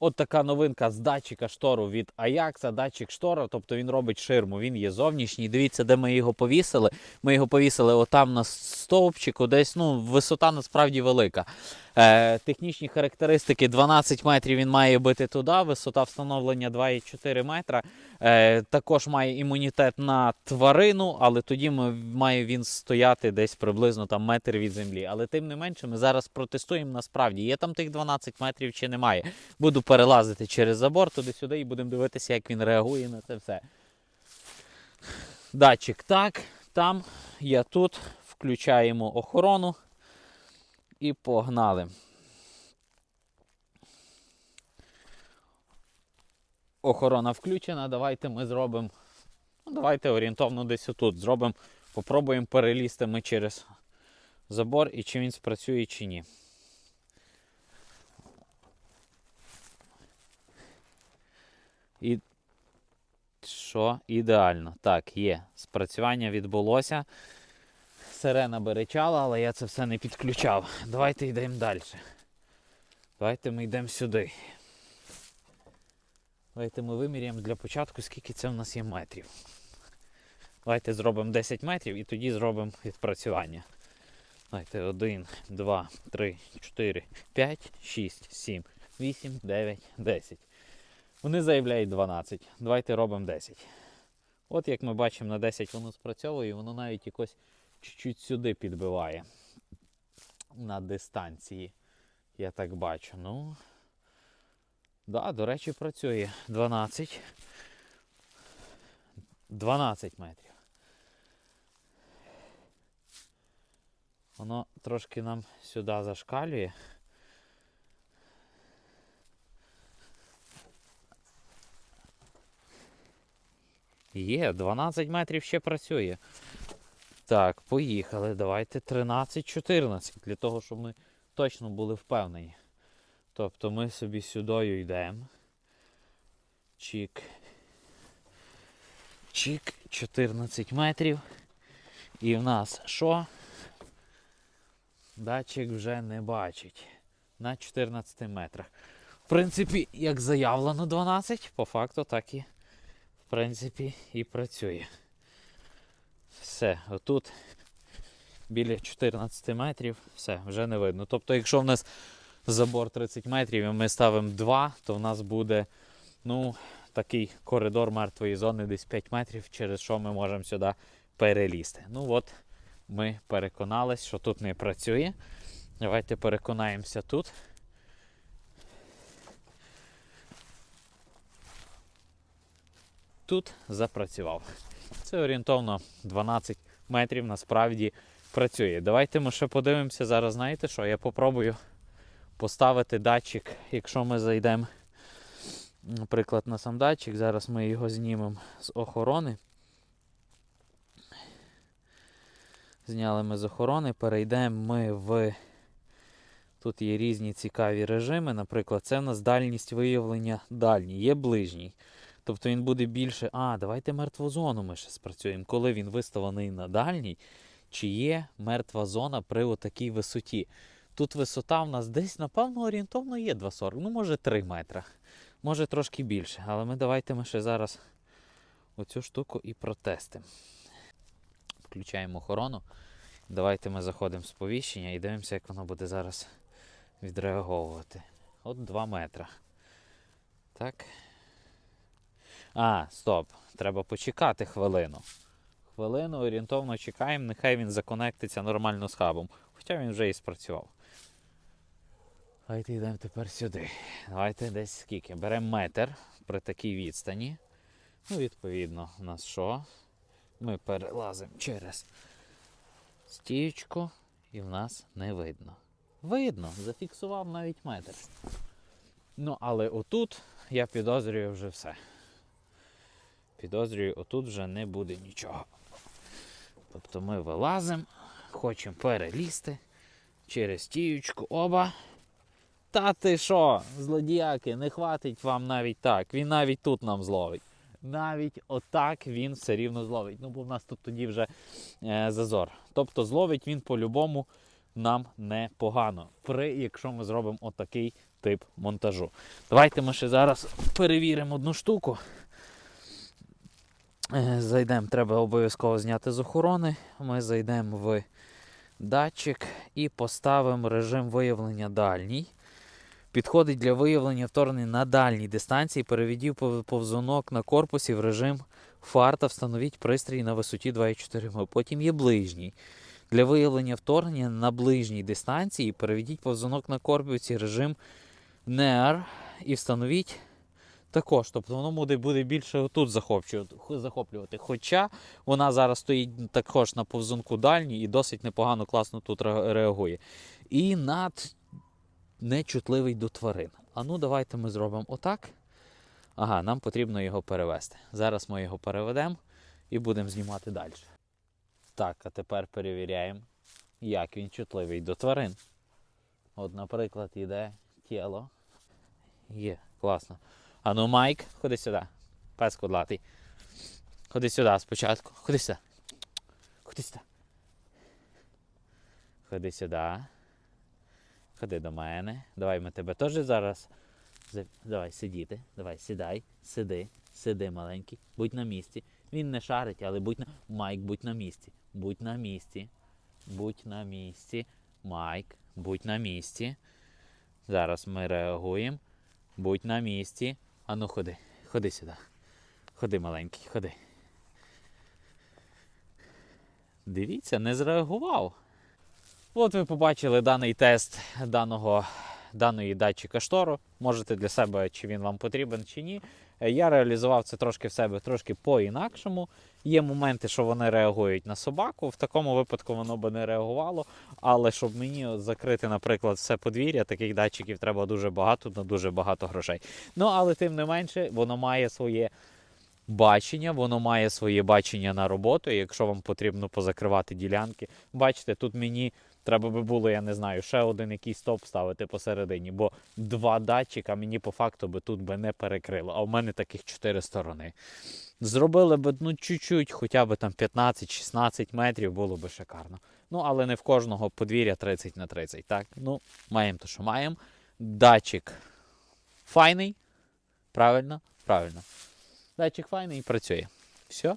От така новинка з датчика штору від Ajax, датчик штора, тобто він робить ширму, він є зовнішній. Дивіться, де ми його повісили. Ми його повісили отам на стовпчику, десь ну, висота насправді велика. Е, технічні характеристики 12 метрів він має бити туди, висота встановлення 2,4 метра. Е, також має імунітет на тварину, але тоді має він стояти десь приблизно там метр від землі. Але тим не менше, ми зараз протестуємо насправді, є там тих 12 метрів чи немає. Буду перелазити через забор туди-сюди і будемо дивитися, як він реагує на це все. Датчик так, там, я тут. Включаємо охорону і погнали. Охорона включена. Давайте ми зробимо. Ну, давайте орієнтовно десь отут зробимо. Попробуємо перелізти ми через забор і чи він спрацює, чи ні. І що? Ідеально. Так, є. Спрацювання відбулося. Сирена беречала, але я це все не підключав. Давайте йдемо далі. Давайте ми йдемо сюди. Давайте ми виміряємо для початку, скільки це в нас є метрів. Давайте зробимо 10 метрів і тоді зробимо відпрацювання. Давайте 1, 2, 3, 4, 5, 6, 7, 8, 9, 10. Вони заявляють 12. Давайте робимо 10. От як ми бачимо на 10 воно спрацьовує, воно навіть якось чуть-чуть сюди підбиває на дистанції. Я так бачу. Ну, да, до речі, працює 12. 12 метрів. Воно трошки нам сюди зашкалює. Є, 12 метрів ще працює. Так, поїхали. Давайте 13-14, для того, щоб ми точно були впевнені. Тобто ми собі сюди йдемо. Чік. Чік, 14 метрів. І в нас що? Датчик вже не бачить. На 14 метрах. В принципі, як заявлено 12, по факту так і в принципі і працює. Все, отут біля 14 метрів, все, вже не видно. Тобто, якщо в нас забор 30 метрів і ми ставимо 2, то в нас буде ну, такий коридор мертвої зони десь 5 метрів, через що ми можемо сюди перелізти. Ну от, ми переконались, що тут не працює. Давайте переконаємося тут. Тут запрацював. Це орієнтовно 12 метрів насправді працює. Давайте ми ще подивимося зараз. Знаєте що? Я попробую поставити датчик, якщо ми зайдемо, наприклад, на сам датчик. Зараз ми його знімемо з охорони. Зняли ми з охорони, перейдемо ми в. Тут є різні цікаві режими. Наприклад, це в нас дальність виявлення дальній, є ближній. Тобто він буде більше. А, давайте мертву зону ми ще спрацюємо. Коли він виставлений на дальній, чи є мертва зона при отакій висоті. Тут висота в нас десь, напевно, орієнтовно є 2,40, ну може 3 метри. Може трошки більше. Але ми давайте ми ще зараз оцю штуку і протестимо. Включаємо охорону. Давайте ми заходимо в сповіщення і дивимося, як воно буде зараз відреаговувати. От 2 метри. Так. А, стоп. Треба почекати хвилину. Хвилину орієнтовно чекаємо, нехай він законектиться нормально з хабом. Хоча він вже і спрацював. Давайте йдемо тепер сюди. Давайте десь скільки. Беремо метр при такій відстані. Ну, відповідно, у нас що? Ми перелазимо через стіючку і в нас не видно. Видно, зафіксував навіть метр. Ну, але отут я підозрюю вже все. Підозрюю, отут вже не буде нічого. Тобто ми вилазимо, хочемо перелізти через тіючку. Оба. Та ти що, злодіяки, не хватить вам навіть так. Він навіть тут нам зловить. Навіть отак він все рівно зловить. Ну, бо в нас тут тоді вже е, зазор. Тобто зловить він по-любому нам непогано. При, якщо ми зробимо отакий тип монтажу. Давайте ми ще зараз перевіримо одну штуку. Е, Зайдемо, треба обов'язково зняти з охорони. Ми зайдемо в датчик і поставимо режим виявлення дальній. Підходить для виявлення вторгнення на дальній дистанції. Переведіть повзунок на корпусі в режим фар та встановіть пристрій на висоті 2,4 м. Потім є ближній. Для виявлення вторгнення на ближній дистанції переведіть повзунок на корпусі режим NER і встановіть також. Тобто воно буде, більше тут захоплювати. Хоча вона зараз стоїть також на повзунку дальній і досить непогано, класно тут реагує. І над нечутливий до тварин. А ну давайте ми зробимо отак. Ага, нам потрібно його перевести. Зараз ми його переведемо і будемо знімати далі. Так, а тепер перевіряємо, як він чутливий до тварин. От, наприклад, іде тіло. Є, класно. А ну, Майк, ходи сюди. Пес кудлатий. Ходи сюди спочатку. Ходи сюди. Ходи сюди. Ходи сюди. Ходи до мене. Давай ми тебе теж зараз. Давай сидіти. Давай, сідай, сиди, сиди маленький, будь на місці. Він не шарить, але будь на. Майк, будь на місці. Будь на місці. Будь на місці. Майк, будь на місці. Зараз ми реагуємо. Будь на місці. Ану ходи. Ходи сюди. Ходи, маленький, ходи. Дивіться, не зреагував. От ви побачили даний тест даного, даної датчика штору. Можете для себе, чи він вам потрібен, чи ні. Е, Я реалізував це трошки в себе трошки по-інакшому. Є моменти, що вони реагують на собаку. В такому випадку воно би не реагувало. Але щоб мені закрити, наприклад, все подвір'я, таких датчиків треба дуже багато на дуже багато грошей. Ну, але тим не менше, воно має своє бачення, воно має своє бачення на роботу. Якщо вам потрібно позакривати ділянки, бачите, тут мені треба би було, я не знаю, ще один якийсь стоп ставити посередині, бо два датчика мені по факту би тут би не перекрило. А в мене таких чотири сторони. Зробили б ну чуть-чуть, хоча б там 15-16 метрів, було б шикарно. Ну, але не в кожного подвір'я 30 на 30. Так, ну, маємо то, що маємо. Датчик файний. Правильно? Правильно. Датчик файний і працює. Все.